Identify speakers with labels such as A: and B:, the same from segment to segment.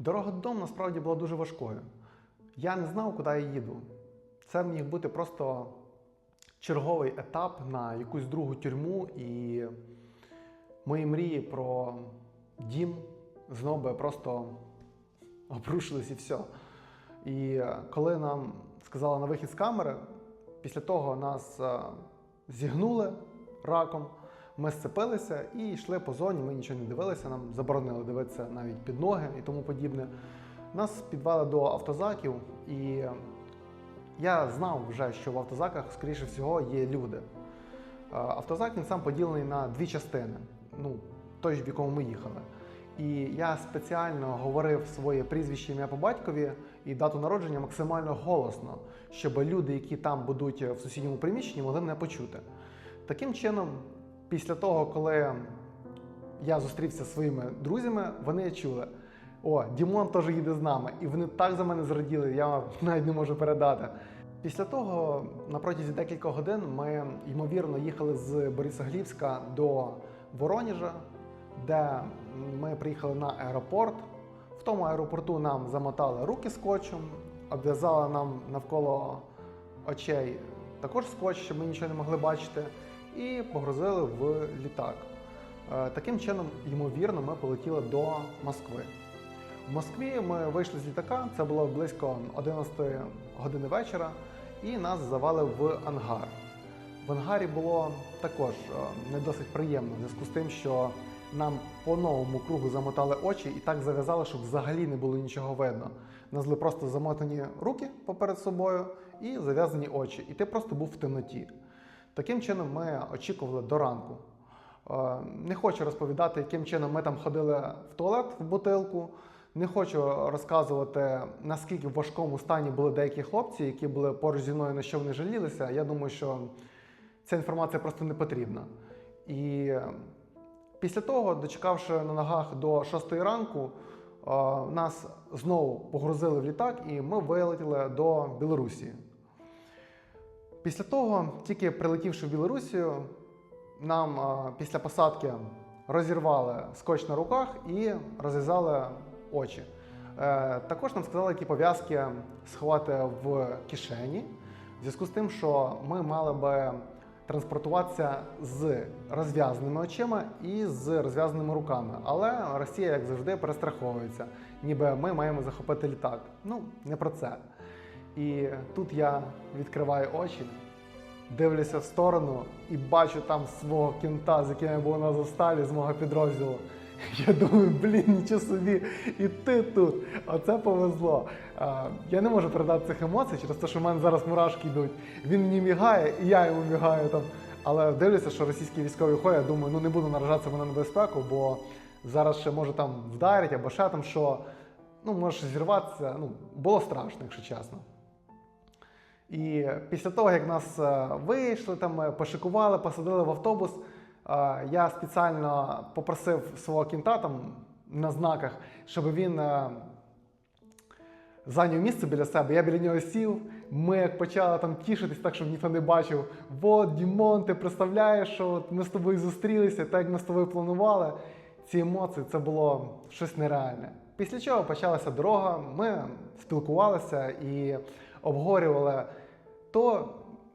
A: Дорога додому насправді була дуже важкою. Я не знав, куди я їду. Це міг бути просто черговий етап на якусь другу тюрму, і мої мрії про дім знову просто обрушились і все. І коли нам сказали на вихід з камери, після того нас е, зігнули раком, ми сцепилися і йшли по зоні, ми нічого не дивилися, нам заборонили дивитися навіть під ноги і тому подібне. Нас підвели до автозаків, і я знав вже, що в автозаках, скоріше всього, є люди. Е, Автозак він сам поділений на дві частини, ну, той, в якому ми їхали. І я спеціально говорив своє прізвище ім'я по батькові і дату народження максимально голосно, щоб люди, які там будуть в сусідньому приміщенні, могли мене почути. Таким чином, після того, коли я зустрівся зі своїми друзями, вони чули: о, Дімон теж їде з нами. І вони так за мене зраділи, я навіть не можу передати. Після того, на протязі декількох годин, ми ймовірно їхали з Борисоглівська до Вороніжа, де ми приїхали на аеропорт. В тому аеропорту нам замотали руки скотчем, обв'язали нам навколо очей також скотч, щоб ми нічого не могли бачити, і погрузили в літак. Е, Таким чином, ймовірно, ми полетіли до Москви. В Москві ми вийшли з літака, це було близько 11 години вечора, і нас завели в ангар. В ангарі було також е, не досить приємно, в зв'язку з тим, що нам по новому кругу замотали очі і так зав'язали, щоб взагалі не було нічого видно. У Нас були просто замотані руки поперед собою і зав'язані очі, і ти просто був в темноті. Таким чином ми очікували до ранку. Е, Не хочу розповідати, яким чином ми там ходили в туалет в бутилку. Не хочу розказувати, наскільки в важкому стані були деякі хлопці, які були поруч зі мною, на що вони жалілися. Я думаю, що ця інформація просто не потрібна. І е, після того, дочекавши на ногах до 6 ранку, е, нас знову погрузили в літак, і ми вилетіли до Білорусі. Після того, тільки прилетівши в Білорусію, нам е, після посадки розірвали скотч на руках і розв'язали очі. Е, Також нам сказали, які пов'язки сховати в кишені, в зв'язку з тим, що ми мали би транспортуватися з розв'язаними очима і з розв'язаними руками. Але Росія, як завжди, перестраховується, ніби ми маємо захопити літак. Ну, не про це. І тут я відкриваю очі, дивлюся в сторону і бачу там свого кінта, з яким я був на заставі з мого підрозділу. Я думаю, блін, нічого собі, і ти тут. Оце повезло. Я не можу передати цих емоцій через те, що в мене зараз мурашки йдуть. Він мені мігає, і я йому мігаю там. Але дивлюся, що російські військові ходять, думаю, ну не буду наражатися на небезпеку, бо зараз ще може там вдарять або ще там що. Ну, може зірватися. Ну, було страшно, якщо чесно. І після того, як нас е, вийшли, там е, пошикували, посадили в автобус, е, я спеціально попросив свого кінта там на знаках, щоб він зайняв місце біля себе. Я біля нього сів. Ми як почали там тішитись, так щоб ніхто не бачив. От, Дімон, ти представляєш, що ми з тобою зустрілися, так як ми з тобою планували. Ці емоції це було щось нереальне. Після чого почалася дорога, ми спілкувалися і обговорювали то,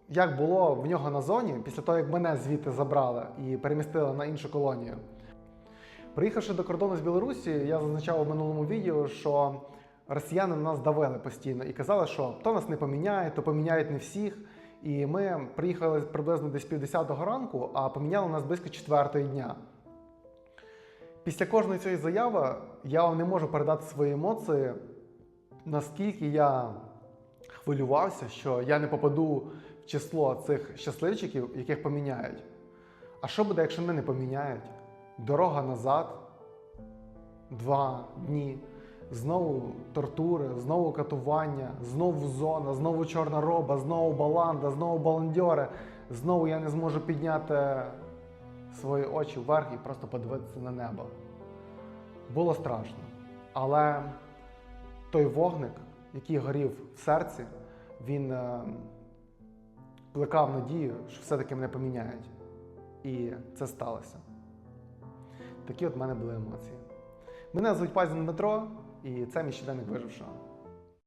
A: як було в нього на зоні, після того, як мене звідти забрали і перемістили на іншу колонію. Приїхавши до кордону з Білорусі, я зазначав у минулому відео, що росіяни нас давили постійно і казали, що то нас не поміняє, то поміняють не всіх. І ми приїхали приблизно десь півдесятого ранку, а поміняли нас близько четвертої дня. Після кожної цієї заяви я вам не можу передати свої емоції, наскільки я хвилювався, що я не попаду в число цих щасливчиків, яких поміняють. А що буде, якщо мене не поміняють? Дорога назад, два дні, знову тортури, знову катування, знову зона, знову чорна роба, знову баланда, знову баландьори. Знову я не зможу підняти свої очі вверх і просто подивитися на небо. Було страшно. Але той вогник, який горів в серці, він е, плекав надію, що все-таки мене поміняють. І це сталося. Такі от в мене були емоції. Мене звуть Пазін Дмитро, І це мій щоденник вижившого.